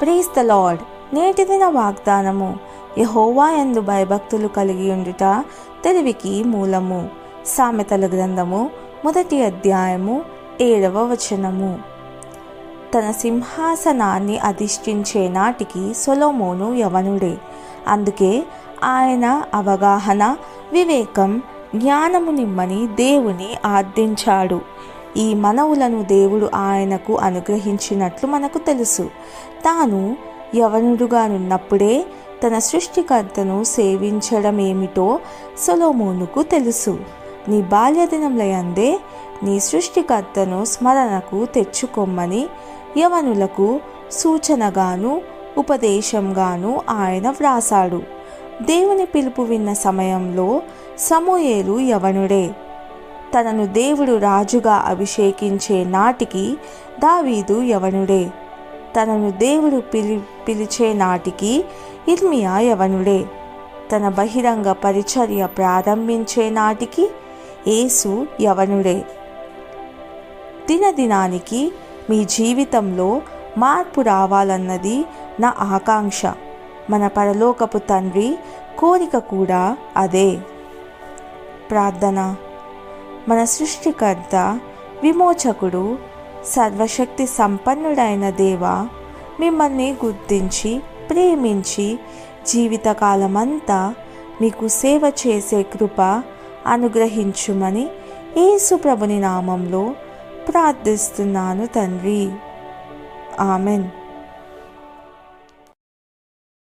ప్రీస్ the lord నేటి దిన వాగ్దానము. యహోవా ఎందు భయభక్తులు కలిగి ఉండుట తెలివికి మూలము. సామెతల గ్రంథము మొదటి అధ్యాయము ఏడవ వచనము. తన సింహాసనాన్ని అధిష్ఠించే నాటికి సొలోమోను యవనుడే. అందుకే ఆయన అవగాహన వివేకం జ్ఞానము నిమ్మని దేవుని ఆర్థించాడు ఈ మనవులను దేవుడు ఆయనకు అనుగ్రహించినట్లు మనకు తెలుసు. తాను యవనుడుగానున్నప్పుడే తన సృష్టికర్తను సేవించడం ఏమిటో సొలోమోనుకు తెలుసు. నీ బాల్యదినములయందే నీ సృష్టికర్తను స్మరణకు తెచ్చుకొమ్మని యవనులకు సూచనగాను ఉపదేశంగాను ఆయన వ్రాసాడు. దేవుని పిలుపు విన్న సమయంలో సమూయేలు యవనుడే. తనను దేవుడు రాజుగా అభిషేకించే నాటికి దావీదు యవనుడే. తనను దేవుడు పిలి పిలిచే నాటికి ఇర్మియా యవనుడే. తన బహిరంగ పరిచర్య ప్రారంభించే నాటికి యేసు యవనుడే. దినదినానికి మీ జీవితంలో మార్పు రావాలన్నది నా ఆకాంక్ష. మన పరలోకపు తండ్రి కోరిక కూడా అదే. ప్రార్థన. మన సృష్టికర్త విమోచకుడు సర్వశక్తి సంపన్నుడైన దేవ మిమ్మల్ని గుర్తించి ప్రేమించి జీవితకాలమంతా మీకు సేవ చేసే కృప అనుగ్రహించుమని యేసు ప్రభుని నామంలో ప్రార్థిస్తున్నాను తండ్రి. ఆమెన్.